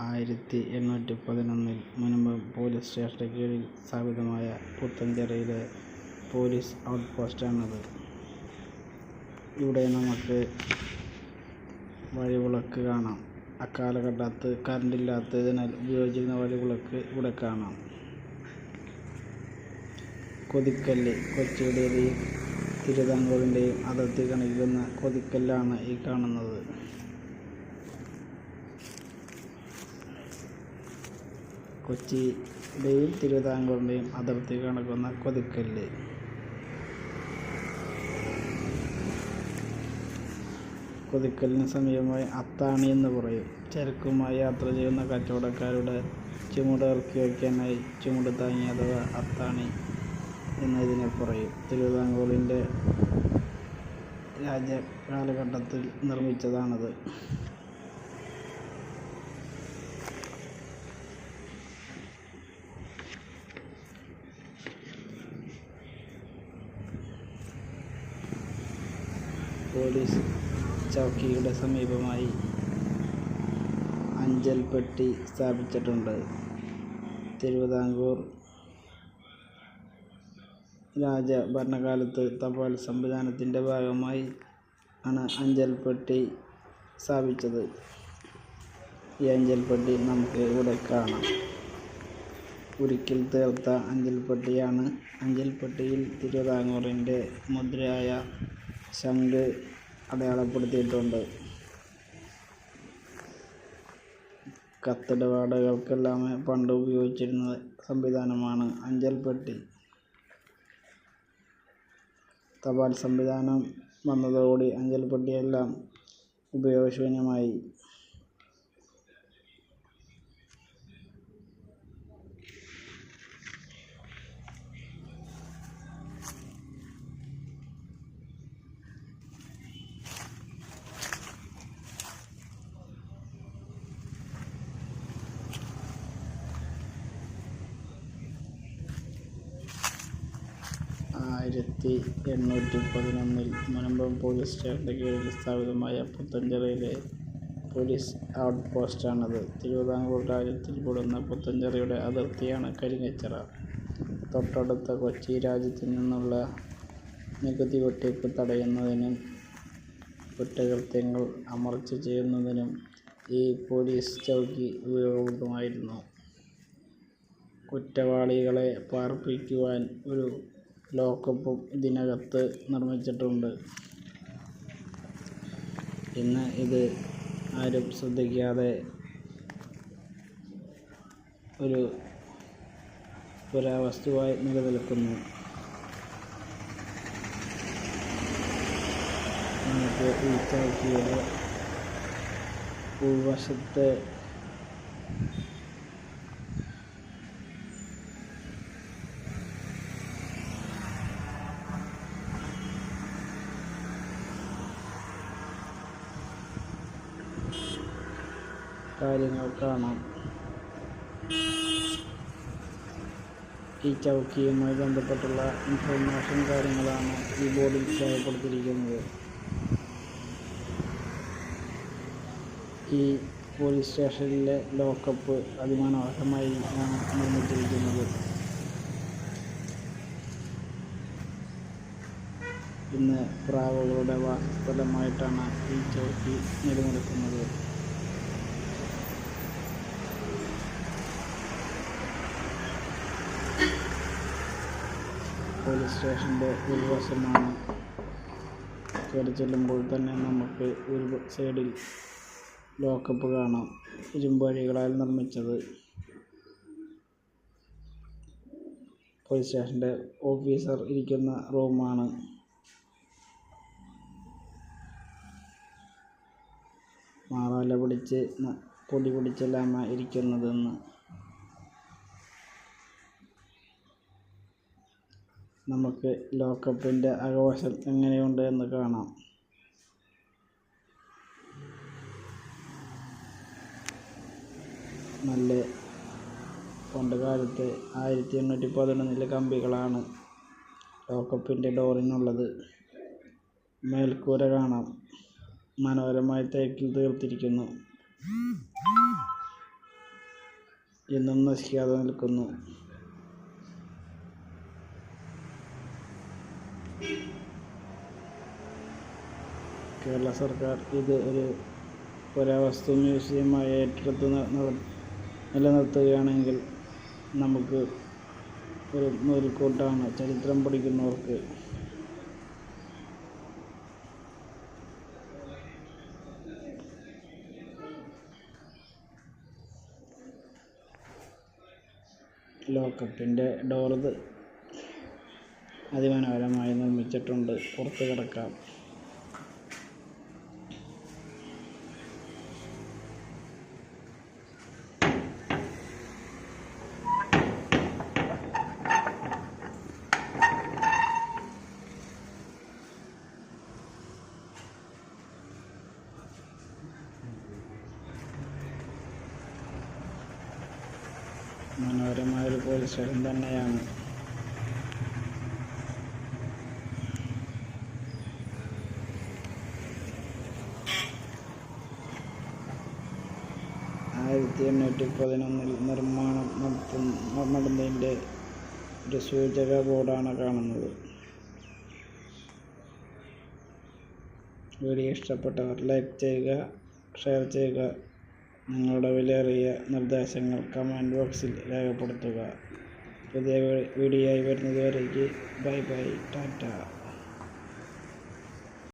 ആയിരത്തി എണ്ണൂറ്റി പതിനൊന്നിൽ മുനമ്പം പോലീസ് സ്റ്റേഷന് കീഴിൽ സ്ഥാപിതമായ പുത്തഞ്ചിറയിലെ പോലീസ് ഔട്ട് പോസ്റ്റാണത് ഇവിടെ നമുക്ക് വഴിവിളക്ക് കാണാം. അക്കാലഘട്ടത്ത് കറണ്ടില്ലാത്തതിനാൽ ഉപയോഗിച്ചിരുന്ന വഴിവിളക്ക് ഇവിടെ കാണാം. കൊതിക്കല്ല് കൊച്ചിയുടേയും തിരുവിതാംകൂറിന്റെയും അതിർത്തി കാണിക്കുന്ന കൊതിക്കല്ലാണ് ഈ കാണുന്നത്. കൊച്ചിയുടെയും തിരുവിതാംകൂറിന്റെയും അതിർത്തി കണക്കുന്ന കൊതിക്കല്ല്. കൊതിക്കലിന് സമീപമായി അത്താണി എന്ന് പറയും. ചരക്കുമായി യാത്ര ചെയ്യുന്ന കച്ചവടക്കാരുടെ ചുമട് ഇറക്കി വയ്ക്കാനായി ചുമട് താങ്ങി അഥവാ അത്താണി എന്നതിനെ പറയും തിരുവിതാംകൂറിന്റെ രാജ കാലഘട്ടത്തിൽ നിർമ്മിച്ചതാണിത്. പോലീസ് ചൗക്കിയുടെ സമീപമായി അഞ്ചൽപ്പെട്ടി സ്ഥാപിച്ചിട്ടുണ്ട്. തിരുവിതാംകൂർ രാജ ഭരണകാലത്ത് തപാൽ സംവിധാനത്തിന്റെ ഭാഗമായി ആണ് അഞ്ചൽപ്പെട്ടി സ്ഥാപിച്ചത്. ഈ അഞ്ചൽപ്പെട്ടി നമുക്ക് ഇവിടെ കാണാം. ഒരിക്കൽ തീർത്ത അഞ്ചൽപ്പെട്ടിയാണ്. അഞ്ചൽപ്പെട്ടിയിൽ തിരുവിതാംകൂറിന്റെ മുദ്രയായ ശംഖ് അടയാളപ്പെടുത്തിയിട്ടുണ്ട്. കത്തിടപാടുകൾക്കെല്ലാം പണ്ട് ഉപയോഗിച്ചിരുന്ന സംവിധാനമാണ് അഞ്ചൽപ്പെട്ടി. തപാൽ സംവിധാനം വന്നതോടുകൂടി അഞ്ചൽപ്പെട്ടിയെല്ലാം ഉപയോഗശൂന്യമായി. ആയിരത്തി എണ്ണൂറ്റി പതിനൊന്നിൽ മലമ്പുഴ പോലീസ് സ്റ്റേഷന് കീഴിൽ സ്ഥാപിതമായ പുത്തഞ്ചിറയിലെ പോലീസ് ഔട്ട് പോസ്റ്റാണത്. തിരുവിതാംകൂർ രാജ്യത്തിൽപ്പെടുന്ന പുത്തഞ്ചിറയുടെ അതിർത്തിയാണ് കരിങ്ങച്ചിറ. തൊട്ടടുത്ത കൊച്ചി രാജ്യത്തു നിന്നുള്ള നികുതി വെട്ടിപ്പ് തടയുന്നതിനും കുറ്റകൃത്യങ്ങൾ അമർച്ച ചെയ്യുന്നതിനും ഈ പോലീസ് ചൗക്കി ഉപയോഗപ്രദമായിരുന്നു. കുറ്റവാളികളെ പാർപ്പിക്കുവാൻ ഒരു ലോക്കപ്പും ഇതിനകത്ത് നിർമ്മിച്ചിട്ടുണ്ട്. ഇന്ന് ഇത് ആരും ശ്രദ്ധിക്കാതെ ഒരു പുരാവസ്തുവായി നിലനിൽക്കുന്നു. നമുക്ക് ഈ ഉൾവശത്തെ കാര്യങ്ങൾ കാണാം. ഈ ചൗക്കിയുമായി ബന്ധപ്പെട്ടുള്ള ഇൻഫർമേഷൻ കാര്യങ്ങളാണ് ഈ ബോർഡിൽ രേഖപ്പെടുത്തിയിരിക്കുന്നത്. ഈ പോലീസ് സ്റ്റേഷനിലെ ലോക്കപ്പ് അതിമനോഹരമായി നിർമ്മിച്ചിരിക്കുന്നത്. ഇന്ന് പ്രാവുകളുടെ വാസസ്ഥലമായിട്ടാണ് ഈ ചൗക്കി നിലനിൽക്കുന്നത്. പോലീസ് സ്റ്റേഷന്റെ കേറി ചെല്ലുമ്പോൾ തന്നെ നമുക്ക് ഒരു സൈഡിൽ ലോക്കപ്പ് കാണാം. ഇരുമ്പഴികളാൽ നിർമ്മിച്ചത്. പോലീസ് സ്റ്റേഷന്റെ ഓഫീസർ ഇരിക്കുന്ന റൂമാണ്. മാറാല പിടിച്ച് പൊടി പിടിച്ചെല്ലാമാണ് ഇരിക്കുന്നത് ഇന്ന്. നമുക്ക് ലോക്കപ്പിന്റെ അകവശം എങ്ങനെയുണ്ട് എന്ന് കാണാം. നല്ല പണ്ട് കാലത്ത് ആയിരത്തി എണ്ണൂറ്റി പതിനൊന്നിലെ കമ്പികളാണ് ലോക്കപ്പിന്റെ ഡോറിനുള്ളത്. മേൽക്കൂര കാണാം. മനോഹരമായി തേക്കിൽ തീർത്തിരിക്കുന്നു. എന്നും നശിക്കാതെ നിൽക്കുന്നു കേരള സർക്കാർ ഇത് ഒരു പുരാവസ്തു മ്യൂസിയമായി ഏറ്റെടുത്ത് നിലനിർത്തുകയാണെങ്കിൽ നമുക്ക് ഒരു മുതൽക്കൂട്ടാണ് ചരിത്രം പഠിക്കുന്നവർക്ക് ലോക്കപ്പിന്റെ ഡോറത് അതിമനോഹരമായി നിർമ്മിച്ചിട്ടുണ്ട്. പുറത്ത് കിടക്കാം. മനോഹരമായൊരു പോലീസ് സ്റ്റേഷൻ തന്നെയാണ്. ആയിരത്തി എണ്ണൂറ്റി പതിനൊന്നിൽ നിർമ്മാണം നടന്നതിന്റെ ഒരു സൂചക ബോർഡാണ് കാണുന്നത്. വീഡിയോ ഇഷ്ടപ്പെട്ടവർ ലൈക്ക് ചെയ്യുക ഷെയർ ചെയ്യുക നിങ്ങളുടെ വിലയേറിയ നിർദ്ദേശങ്ങൾ കമന്റ് ബോക്സിൽ രേഖപ്പെടുത്തുക. പുതിയ വീഡിയോയായി വരുന്നതുവരേക്ക് ബൈ ബൈ ടാറ്റ.